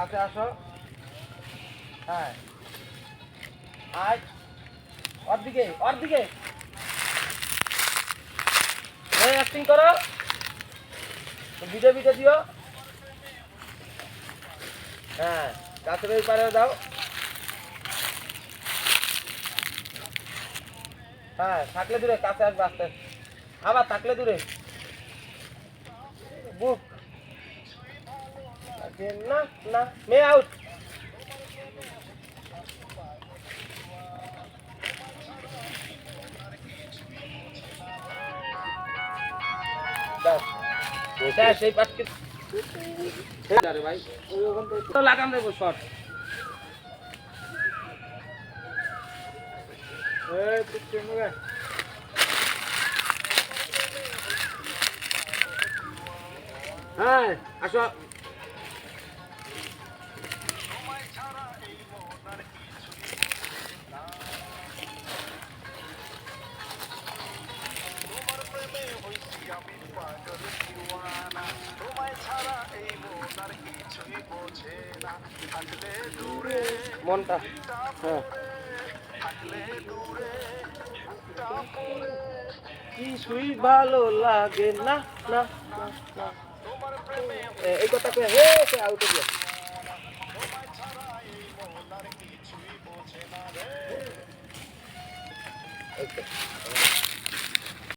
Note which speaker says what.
Speaker 1: কাছে আসো। হ্যাঁ। আয় ওর দিকে ওর দিকে অ্যাক্টিং করো ভিডিও ভিডিও দিও। হ্যাঁ কাছের ওই পারে দাও। হ্যাঁ থাকলে দূরে, কাছে আসবে আস্তে। আবার থাকলে দূরে। বুক। না না মে আউট এই পাটকে ভাই লাগাম দেবো শর্ট এই পিছনে মুগে হ্যাঁ আসো। মনটা হ্যাঁ। কিছুই ভালো লাগে না না না, এই কথা হে আউট দিয়ে তো।